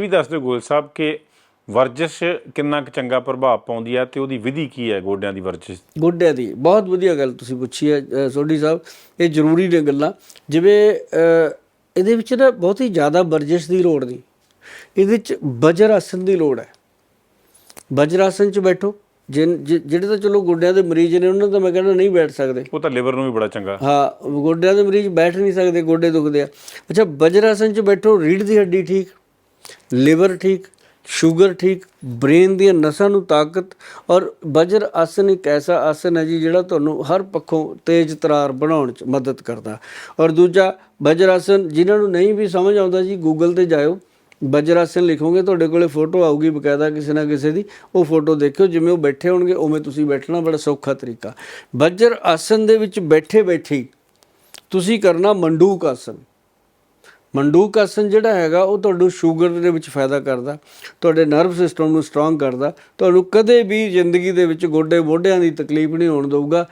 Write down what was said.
ਵੀ ਦੱਸ ਦਿਓ ਗੋਲ ਸਾਹਿਬ ਕਿ ਵਰਜਿਸ਼ ਕਿੰਨਾ ਕੁ ਚੰਗਾ ਪ੍ਰਭਾਵ ਪਾਉਂਦੀ ਹੈ ਤੇ ਉਹਦੀ ਵਿਧੀ ਕੀ ਹੈ ਗੋਡਿਆਂ ਦੀ ਵਰਜਿਸ਼? ਗੋਡਿਆਂ ਦੀ ਬਹੁਤ ਵਧੀਆ ਗੱਲ ਤੁਸੀਂ ਪੁੱਛੀ ਹੈ ਸੋਢੀ ਸਾਹਿਬ। ਇਹ ਜ਼ਰੂਰੀ ਨੇ ਗੱਲਾਂ। ਜਿਵੇਂ ਇਹਦੇ ਵਿੱਚ ਨਾ ਬਹੁਤੀ ਜ਼ਿਆਦਾ ਵਰਜਿਸ਼ ਦੀ ਲੋੜ ਨਹੀਂ। ਇਹਦੇ ਵਿੱਚ ਵਜਰ ਆਸਨ ਦੀ ਲੋੜ ਹੈ। ਵਜਰ ਆਸਨ 'ਚ ਬੈਠੋ। ਜਿਹੜੇ ਤਾਂ ਚਲੋ ਗੋਡਿਆਂ ਦੇ ਮਰੀਜ਼ ਨੇ ਉਹਨਾਂ ਦਾ ਮੈਂ ਕਹਿੰਦਾ ਨਹੀਂ ਬੈਠ ਸਕਦੇ। ਉਹ ਤਾਂ ਲਿਵਰ ਨੂੰ ਵੀ ਬੜਾ ਚੰਗਾ। ਹਾਂ ਗੋਡਿਆਂ ਦੇ ਮਰੀਜ਼ ਬੈਠ ਨਹੀਂ ਸਕਦੇ ਗੋਡੇ ਦੁਖਦੇ ਆ। ਅੱਛਾ ਵਜਰ ਆਸਨ 'ਚ ਬੈਠੋ ਰੀੜ ਦੀ ਹੱਡੀ ਠੀਕ। ਲਿਵਰ ਠੀਕ, ਸ਼ੂਗਰ ਠੀਕ, ਬ੍ਰੇਨ ਦੀਆਂ ਨਸਾਂ ਨੂੰ ਤਾਕਤ ਔਰ ਵਜਰ ਆਸਨ ਇੱਕ ਐਸਾ ਆਸਨ ਹੈ ਜੀ ਜਿਹੜਾ ਤੁਹਾਨੂੰ ਹਰ ਪੱਖੋਂ ਤੇਜ਼ ਤਰਾਰ ਬਣਾਉਣ 'ਚ ਮਦਦ ਕਰਦਾ। ਔਰ ਦੂਜਾ ਵਜਰ ਆਸਨ, ਜਿਨ੍ਹਾਂ ਨੂੰ ਨਹੀਂ ਵੀ ਸਮਝ ਆਉਂਦਾ ਜੀ ਗੂਗਲ ਤੇ ਜਾਇਓ। ਵਜਰ ਆਸਨ ਲਿਖੋਗੇ, ਤੁਹਾਡੇ ਕੋਲੇ ਫੋਟੋ ਆਊਗੀ ਬਕਾਇਦਾ ਕਿਸੇ ਨਾ ਕਿਸੇ ਦੀ, ਉਹ ਫੋਟੋ ਦੇਖਿਓ, ਜਿਵੇਂ ਉਹ ਬੈਠੇ ਹੋਣਗੇ, ਉਵੇਂ ਤੁਸੀਂ ਬੈਠਣਾ ਬੜਾ ਸੌਖਾ ਤਰੀਕਾ। ਵਜਰ ਆਸਨ ਦੇ ਵਿੱਚ ਬੈਠੇ ਬੈਠੇ ਹੀ ਤੁਸੀਂ ਕਰਨਾ ਮੰਡੂਕ ਆਸਨ। ਮੰਡੂਕ ਆਸਨ ਜਿਹੜਾ ਹੈਗਾ, ਉਹ ਤੁਹਾਨੂੰ ਸ਼ੂਗਰ ਦੇ ਵਿੱਚ ਫਾਇਦਾ ਕਰਦਾ, ਤੁਹਾਡੇ ਨਰਵ ਸਿਸਟਮ ਨੂੰ ਸਟਰੋਂਗ ਕਰਦਾ, ਤੁਹਾਨੂੰ ਕਦੇ ਵੀ ਜ਼ਿੰਦਗੀ ਦੇ ਵਿੱਚ ਗੋਡੇ ਮੋਢਿਆਂ ਦੀ ਤਕਲੀਫ ਨਹੀਂ ਹੋਣ ਦਊਗਾ।